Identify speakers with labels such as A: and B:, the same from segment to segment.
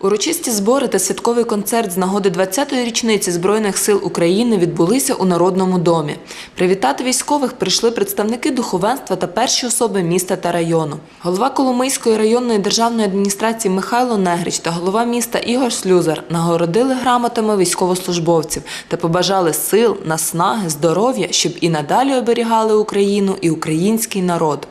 A: Урочисті збори та святковий концерт з нагоди 20-ї річниці Збройних сил України відбулися у Народному домі. Привітати військових прийшли представники духовенства та перші особи міста та району. Голова Коломийської районної державної адміністрації Михайло Негрич та голова міста Ігор Слюзар нагородили грамотами військовослужбовців та побажали сил, наснаги, здоров'я, щоб і надалі оберігали Україну і український народ.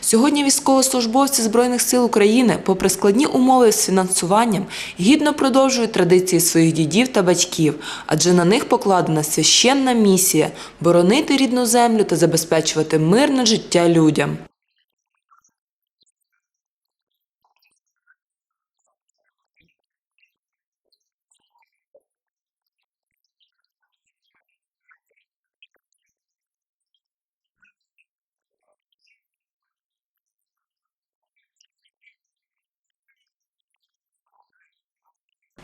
A: Сьогодні військовослужбовці Збройних сил України, попри складні умови з фінансуванням, гідно продовжують традиції своїх дідів та батьків, адже на них покладена священна місія боронити рідну землю та забезпечувати мирне життя людям.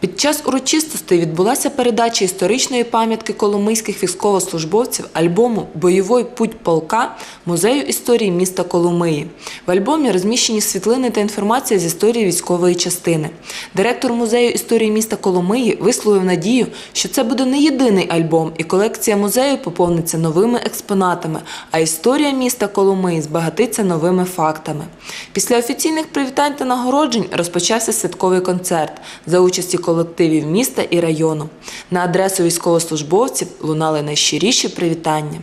A: Під час урочистостей відбулася передача історичної пам'ятки коломийських військовослужбовців альбому Бойовий путь полка музею історії міста Коломиї. В альбомі розміщені світлини та інформація з історії військової частини. Директор музею історії міста Коломиї висловив надію, що це буде не єдиний альбом, і колекція музею поповниться новими експонатами, а історія міста Коломиї збагатиться новими фактами. Після офіційних привітань та нагороджень розпочався святковий концерт за участі колективів міста і району. На адресу військовослужбовців лунали найщиріші привітання.